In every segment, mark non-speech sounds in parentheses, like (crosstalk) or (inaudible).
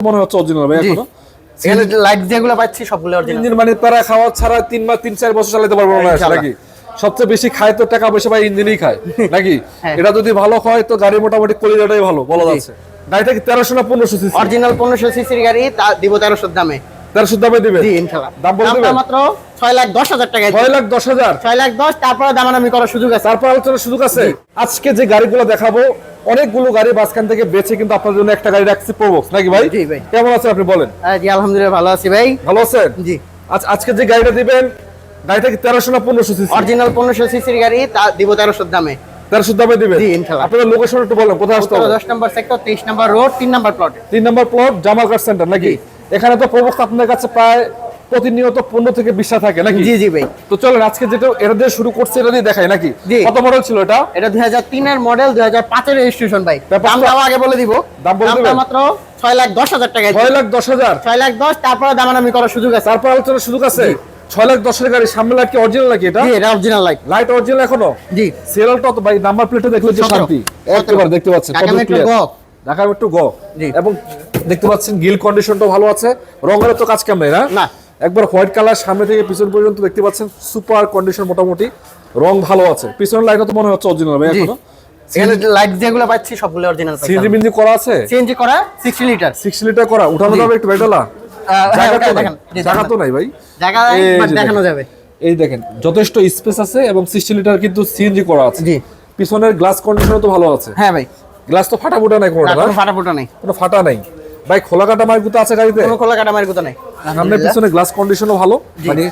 মনে হচ্ছে অরিজিনাল ভাই এখনও। এখানে লাইট যেগুলো পাচ্ছি সবগুলো অরিজিনাল ইঞ্জিন মানে তারা খাওয়া ছাড়া তিন মাস তিন চার বছর চালাতে পারব না নাকি? সবচেয়ে বেশি খায় তো টাকা পয়সা ভাই ইঞ্জিনই খায় (laughs) নাকি? হ্যাঁ। এটা যদি ভালো হয় তো গাড়ি মোটামুটি কলিজাটাই ভালো বলা যাচ্ছে। গাড়িটা কি তেরোশো না পনেরোশো সিসি অরিজিনাল পনেরোশো সিসির গাড়ি তা দিব তেরোশোর দামে। তেরোশো দামে দিবে? জি দাম বলে দামটা দিবেন? মাত্র ছয় লাখ দশ হাজার টাকা ছয় লাখ দশ হাজার? ছয় লাখ দশ তারপরে দামাদামি করার সুযোগ আছে। তারপর আলোচনার সুযোগ আছে। আজকে যে গাড়িগুলো দেখাবো অনেকগুলো গাড়ি মাঝখান থেকে বেছে কিন্তু আপনার জন্য একটা গাড়ি রাখছি প্রবক্স নাকি ভাই? জি ভাই। কেমন আছেন আপনি বলেন? হ্যাঁ, জি আলহামদুলিল্লাহ ভালো আছি ভাই। ভালো আছেন? জি। আজ আজকে যে গাড়িটা দিবেন গাড়িটা কি তেরোশো না পনেরোশো সিসি? অরিজিনাল পনেরোশো সিসির গাড়ি তা দিব তেরোশোর দামে। তেরোশো দামে দিবেন? জি, ইনশাআল্লাহ। আপনাদের লোকেশন একটু বলেন কোথায় আসতে হবে? দশ নম্বর সেক্টর তেইশ নম্বর রোড তিন নম্বর প্লট তিন নম্বর প্লট জামাল সেন্টার নাকি? এখানে তো প্রবক্স আপনার কাছে প্রায় প্রতিনিয়ত পনেরো থেকে বিশটা থাকে নাকি? জি জি ভাই। তো চলেন আজকে যেটা এটা দিয়ে শুরু করছে এটা দিয়ে দেখাই নাকি? কত মডেল ছিল এটা? এটা দুই হাজার তিনের মডেল দুই হাজার পাঁচের রেজিস্ট্রেশন ভাই। ব্যাপারটা- আগে বলে দিব। দাম বলে মাত্র ছয় লাখ দশ হাজার টাকা ছয় লাখ দশ হাজার? ছয় লাখ দশ তারপরে দামাদামি করার সুযোগ আছে। তারপর আলোচনার সুযোগ আছে? ছয় লাখ দশের গাড়ি সামনে লাইট কি অরিজিনাল নাকি এটা? এটা অরিজিনাল লাইট লাইট অরিজিনাল এখনও? জি। সিরিয়ালটা তো ভাই নাম্বার প্লেটে দেখলে যে শান্তি। একেবারে দেখতে পাচ্ছেন ঢাকা মেট্রো। গ। ঢাকা মেট্রো গ এবং দেখতে পাচ্ছেন গিল কন্ডিশনটা ভালো আছে। রঙের তো কাজ কেমন না। একবার হোয়াইট কালার সামনে থেকে পিছন পর্যন্ত দেখতে পাচ্ছেন সুপার কন্ডিশন মোটামুটি। রং ভালো আছে। পিছনের লাইটটা তো মনে হচ্ছে অরিজিনাল ভাই এখনও। লাইট যেগুলো পাচ্ছি সবগুলো অরিজিনাল সিএনজি মিনজি করা আছে? সিএনজি করা সিক্সটি লিটার সিক্স লিটার করা। উঠানো যাবে একটু বেটালা জায়গা তো নাই? জায়গা তো নাই ভাই? জায়গা এই but যে দেখানো। যাবে। এই দেখেন যথেষ্ট স্পেস আছে এবং সিক্সটি লিটার কিন্তু সিএনজি করা আছে। জি। পিছনের গ্লাস কন্ডিশনও তো ভালো আছে। হ্যাঁ ভাই। গ্লাস তো ফাটা ফুটা নাই কোনোটা ফাটা ফুটা নেই। কোনো ফাটা নাই। ভাই খোলা কাটা মার্গুতো আছে গাড়িতে? কোনো খোলা কাটা কথা নেই। সামনে পিছনে গ্লাস কন্ডিশনও ভালো। মানে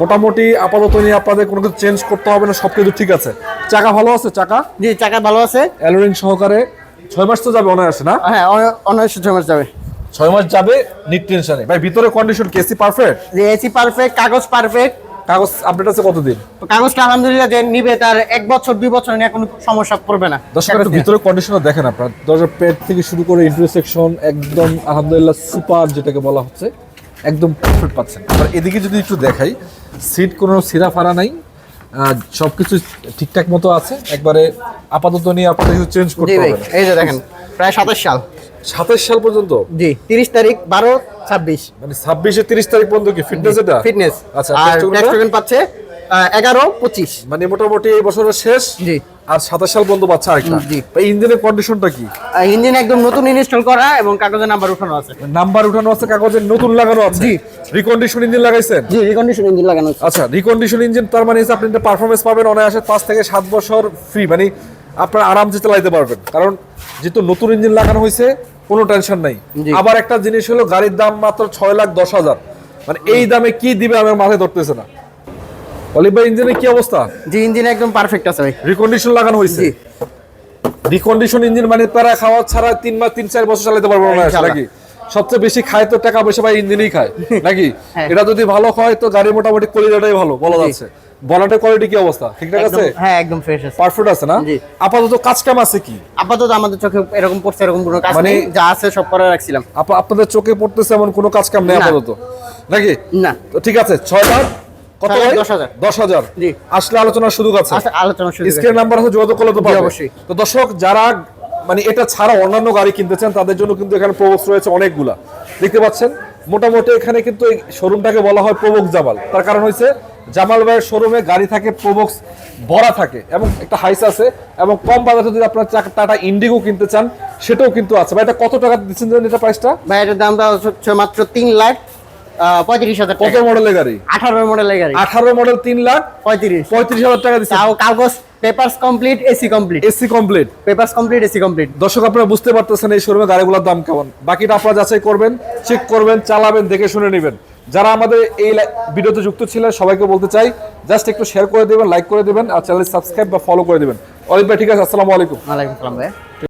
মোটামুটি আপাতত নিয়ে আপনাদের কোনো কিছু চেঞ্জ করতে হবে না সবকিছু ঠিক আছে। চাকা ভালো আছে? চাকা? জি চাকা ভালো আছে। অ্যালোরিং সহকারে ছয় মাস তো যাবে অনায়াসে না? হ্যাঁ অনায়াসে ছয় মাস যাবে। ছয় মাস যাবে নিট টেনশনে ভাই ভিতরে কন্ডিশন কেসি পারফেক্ট যে এসি পারফেক্ট কাগজ পারফেক্ট কাগজ আপডেট আছে কতদিন? কাগজটা আলহামদুলিল্লাহ যে নিবে তার এক বছর দুই বছর নিয়ে কোনো সমস্যা পড়বে না। দর্শক একটু ভিতরে কন্ডিশনার দেখেন আপনার। দরজার পেট থেকে শুরু করে ইন্টারসেকশন একদম আলহামদুলিল্লাহ সুপার যেটাকে বলা হচ্ছে। একদম পারফেক্ট পাচ্ছেন। আর এদিকে যদি একটু দেখাই সিট কোনো সিরা ফারা নাই আহ, সবকিছু ঠিকঠাক মতো আছে। একবারে আপাতত নিয়ে আপনাদের কিছু চেঞ্জ করতে হবে। এই যে দেখেন প্রায় সাতাশ সাল। সাতাশ সাল পর্যন্ত? জি তিরিশ তারিখ বারো ছাব্বিশ। মানে ছাব্বিশে তিরিশ তারিখ পর্যন্ত কি ফিটনেস এটা? ফিটনেস আচ্ছা আর পাচ্ছে এগারো পঁচিশ। মানে মোটামুটি এই বছরের শেষ? জি। আর সাতাশ সাল পর্যন্ত আরেকটা। ইঞ্জিনের কন্ডিশনটা কি? ইঞ্জিন একদম নতুন ইনস্টল করা এবং কাগজের নাম্বার উঠানো আছে। নাম্বার উঠানো আছে কাগজের নতুন লাগানো আছে? জি। রিকন্ডিশন ইঞ্জিন লাগাইছেন? জি রিকন্ডিশন ইঞ্জিন লাগানো আছে। আচ্ছা রিকন্ডিশন ইঞ্জিন তার মানে আপনি একটা পারফরমেন্স পাবেন অনায়াসে পাঁচ থেকে সাত বছর ফ্রি মানে আপনার আরামসে চালাইতে পারবেন। কারণ যেহেতু নতুন ইঞ্জিন লাগানো হয়েছে কোনো টেনশন নাই। আবার একটা জিনিস হলো গাড়ির দাম মাত্র ছয় লাখ দশ হাজার। মানে এই দামে কি দিবে আমার মাথায় ধরতেছে না। অলিভ ভাই ইঞ্জিনের কি অবস্থা? জি ইঞ্জিন একদম পারফেক্ট আছে ভাই। রিকন্ডিশন লাগানো হয়েছে? জি। রিকন্ডিশন ইঞ্জিন মানে তারা খাওয়া ছাড়া তিন মাস তিন চার বছর চালাতে পারব না নাকি? সবচেয়ে বেশি খায় তো টাকা পয়সা ভাই ইঞ্জিনই খায় (laughs) নাকি? হ্যাঁ। এটা যদি ভালো হয় তো গাড়ি মোটামুটি কলিজাটাই ভালো বলা যাচ্ছে। কোয়ালিটি কি অবস্থা? ঠিকঠাক আছে? হ্যাঁ একদম ফ্রেশ আছে। পারফেক্ট আছে না? আপাতত কাজ কাম আছে কি? আপাতত আমাদের চোখে এরকম পড়ছে এরকম কোনো কাজ মানে- যা আছে সব করে রাখছিলাম। আপা- আপনাদের চোখে পড়তেছে এমন কোনো কাজ কাম নেই। আপাতত নাকি? না। তো ঠিক আছে ছয় লাখ কত? দশ হাজার। আসলে আলোচনার সুযোগ আছে। আচ্ছা আলোচনা শুরু স্ক্রিন নাম্বার যোগাযোগ করলে তো জি, অবশ্যই। তো দর্শক যারা মানে এটা ছাড়া অন্যান্য গাড়ি কিনতে চান তাদের জন্য কিন্তু এখানে প্রবক্স রয়েছে অনেকগুলা। দেখতে পাচ্ছেন? মোটামুটি এখানে কিন্তু এই শোরুমটাকে বলা হয় প্রবক্স জামাল। তার কারণ হচ্ছে জামাল ভাইয়ের শোরুমে গাড়ি থাকে প্রবক্স ভরা থাকে এবং একটা হাইস আছে এবং কম বাজারে যদি আপনার টাটা ইন্ডিগো কিনতে চান সেটাও কিন্তু আছে। ভাই এটা কত টাকা দিচ্ছেন জানেন এটা প্রাইসটা ভাই এটার দামটা হচ্ছে মাত্র তিন লাখ পঁয়ত্রিশ হাজার কত মডেলের গাড়ি? আঠারো মডেলের গাড়ি। আঠারো মডেল তিন লাখ পঁয়ত্রিশ। পঁয়ত্রিশ হাজার টাকা দিচ্ছে তাও কাগজ papers complete AC complete AC complete papers complete AC complete দর্শক আপনারা বুঝতে পারতেছেন এই শোরুমে গাড়িগুলোর দাম কেমন। বাকিটা আপনারা যাচাই করবেন চেক করবেন চালাবেন দেখে শুনে নেবেন। যারা আমাদের এই ভিডিওতে যুক্ত ছিলেন সবাইকে বলতে চাই জাস্ট একটু শেয়ার করে দিবেন লাইক করে দিবেন আর চ্যানেল সাবস্ক্রাইব বা ফলো করে দিবেন। অলিভ ভাই ঠিক আছে আসসালামু আলাইকুম। ওয়ালাইকুম সালাম ভাই